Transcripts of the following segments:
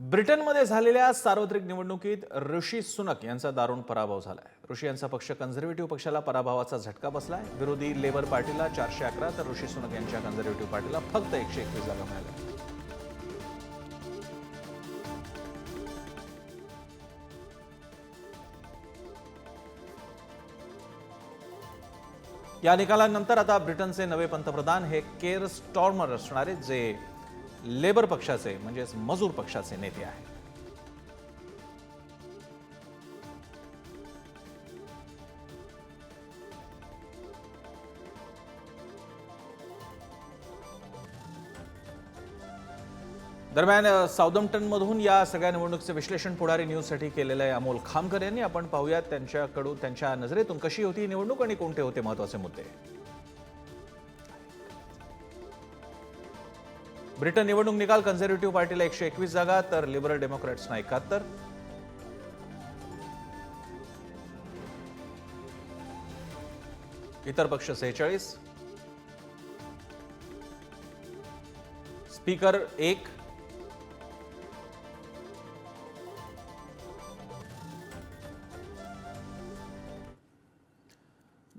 ब्रिटनमध्ये झालेल्या सार्वत्रिक निवडणुकीत ऋषी सुनक यांचा दारुण पराभव झालाय. ऋषी यांचा पक्ष कन्झर्व्हेटिव्ह पक्षाला पराभवाचा झटका बसलाय. विरोधी लेबर पार्टीला चारशे अकरा तर ऋषी सुनक यांच्या कन्झर्वेटिव्ह पार्टीला फक्त एकशे एकवीस जागा मिळाल्या. या निकालानंतर आता ब्रिटनचे नवे पंतप्रधान हे केअर स्टॉर्मर असणारे जे लेबर पक्षाचे म्हणजेच मजूर पक्षाचे नेते आहेत. दरम्यान साऊदम्प्टनमधून या सगळ्या निवडणुकीचे विश्लेषण पुढारी न्यूजसाठी केलेलं आहे अमोल खामकर यांनी. आपण पाहूयात त्यांच्याकडून त्यांच्या नजरेतून कशी होती ही निवडणूक आणि कोणते होते महत्त्वाचे मुद्दे? ब्रिटन निवडणूक निकाल कन्झर्वेटिव्ह पार्टीला एकशे एकवीस जागा तर लिबरल डेमोक्रॅट्सना एकाहत्तर. इतर पक्ष सेहेचाळीस. स्पीकर एक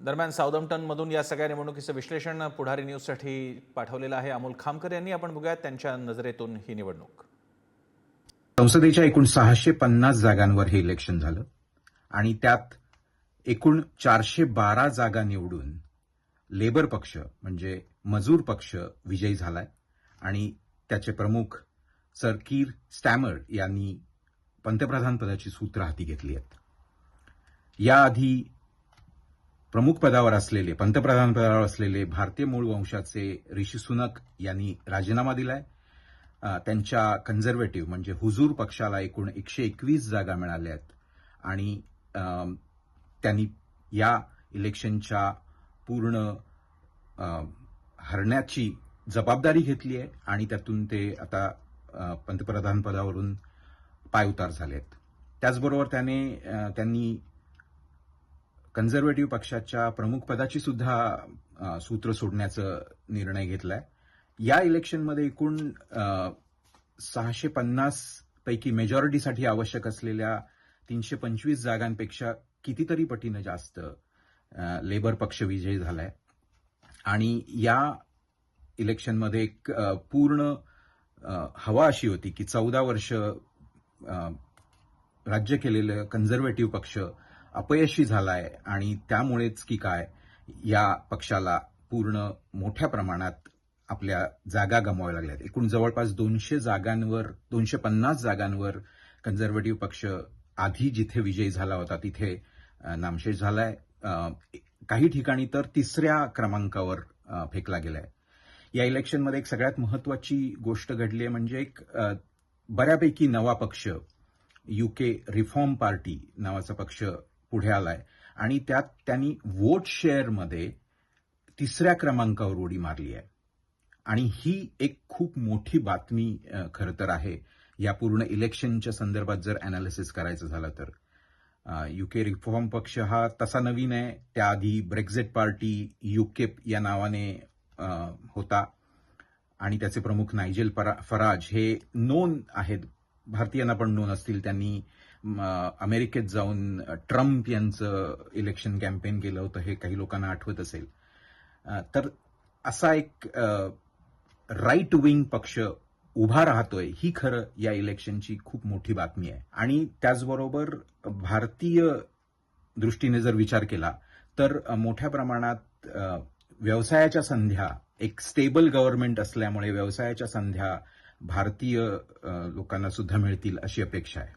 दरम्यान साऊदम्प्टनमधून या सगळ्या निवडणुकीचं विश्लेषण पुढारी न्यूजसाठी पाठवलेलं आहे. अमोल खामकर यांनी आपण बघूयात त्यांच्या नजरेतून ही निवडणूक. संसदेच्या एकूण सहाशे पन्नास जागांवर हे इलेक्शन झालं आणि त्यात एकूण चारशे बारा जागा निवडून लेबर पक्ष म्हणजे मजूर पक्ष विजयी झालाय. आणि त्याचे प्रमुख सर कीर स्टॅमर यांनी पंतप्रधानपदाची सूत्र हाती घेतली आहेत. याआधी प्रमुख पदावर असलेले पंतप्रधान पदावर असलेले भारतीय मूळ वंशाचे ऋषी सुनक यांनी राजीनामा दिलाय. त्यांच्या कन्झर्वेटिव्ह म्हणजे हुजूर पक्षाला एकूण एकशे एकवीस जागा मिळाल्या आहेत. आणि त्यांनी या इलेक्शनच्या पूर्ण हरण्याची जबाबदारी घेतली आहे आणि त्यातून ते आता पंतप्रधान पदावरून पायउतार झाले आहेत. त्याचबरोबर त्याने त्यांनी कन्झर्वेटिव्ह पक्षाच्या प्रमुख पदाची सुद्धा सूत्र सोडण्याचा निर्णय घेतलाय. या इलेक्शनमध्ये एकूण सहाशे पन्नास पैकी मेजॉरिटीसाठी आवश्यक असलेल्या तीनशे पंचवीस जागांपेक्षा कितीतरी पटीनं जास्त लेबर पक्ष विजयी झालाय. आणि या इलेक्शनमध्ये एक पूर्ण हवा अशी होती की चौदा वर्ष राज्य केलेलं कन्झर्वेटिव्ह पक्ष अपयशी झालाय आणि त्यामुळेच की काय या पक्षाला पूर्ण मोठ्या प्रमाणात आपल्या जागा गमाव्या लागल्यात. एकूण जवळपास दोनशे जागांवर दोनशे पन्नास जागांवर कन्झर्वेटिव्ह पक्ष आधी जिथे विजयी झाला होता तिथे नामशेष झालाय. काही ठिकाणी तर तिसऱ्या क्रमांकावर फेकला गेलाय. या इलेक्शनमध्ये एक सगळ्यात महत्वाची गोष्ट घडली आहे म्हणजे एक बऱ्यापैकी नवा पक्ष युके रिफॉर्म पार्टी नावाचा पक्ष पुढे आलाय. आणि त्यात त्यांनी वोट शेअरमध्ये तिसऱ्या क्रमांकावर उडी मारली आहे. आणि ही एक खूप मोठी बातमी खरं तर आहे. या पूर्ण इलेक्शनच्या संदर्भात जर अनालिसिस करायचं झालं तर. युके रिफॉर्म पक्ष हा तसा नवीन आहे. त्याआधी ब्रेक्झिट पार्टी युकेप या नावाने होता. आणि त्याचे प्रमुख नायजेल फराज हे नोन आहेत. भारतीयांना पण नोन असतील. त्यांनी अमेरिकेत जाऊन ट्रम्प यांचं इलेक्शन कॅम्पेन केलं होतं हे काही लोकांना आठवत असेल. तर असा एक राईट विंग पक्ष उभा राहतोय ही खरं या इलेक्शनची खूप मोठी बातमी आहे. आणि त्याचबरोबर भारतीय दृष्टीने जर विचार केला तर मोठ्या प्रमाणात व्यवसायाच्या संध्या एक स्टेबल गव्हर्नमेंट असल्यामुळे व्यवसायाच्या संध्या भारतीय लोकांना सुद्धा मिळतील अशी अपेक्षा आहे.